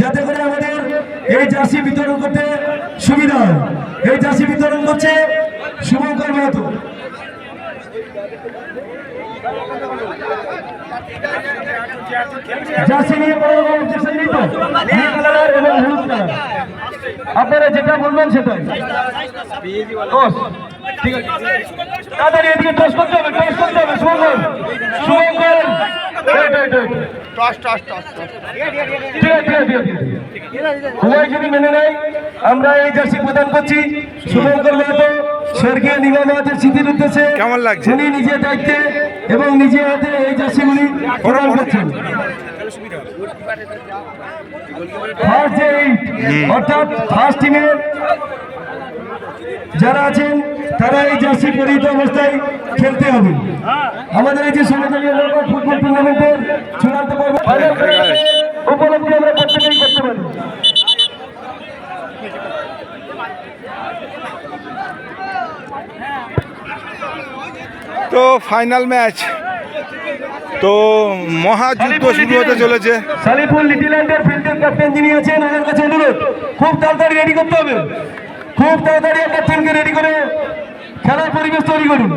যাতে করে আমাদের এই জার্সি বিতরণ করতে সুবিধা হয়। এই জার্সি বিতরণ করছে শুভঙ্কর মাহাতো। আপনারা যেটা বলবেন সেটাই। ঠিক আছে। এদিকে টস করতে হবে টস করতে হবে শুভঙ্কর wait, wait, wait. ঠিক আছে, ঠিক আছে, ঠিক আছে, ঠিক আছে। মেনে আমরা এই জার্সি প্রদান করছি লাগছে? দায়িত্বে এবং হাতে এই প্রদান অর্থাৎ ফার্স্ট যারা আছেন তারা এই জার্সি পরিহিত অবস্থায় খেলতে হবে আমাদের এই যে এলাকা ফুটবল টুর্নামেন্টের তো ফাইনাল ম্যাচ তো মহাযুদ্ধ শুরু হতে চলেছে। সালিফুল লিটিল্যান্ডের ফিল্ডিং ক্যাপ্টেন যিনি আছেন ওনার কাছে অনুরোধ খুব তাড়াতাড়ি রেডি করতে হবে। খুব তাড়াতাড়ি একটা টিমকে রেডি করে খেলার পরিবেশ তৈরি করুন।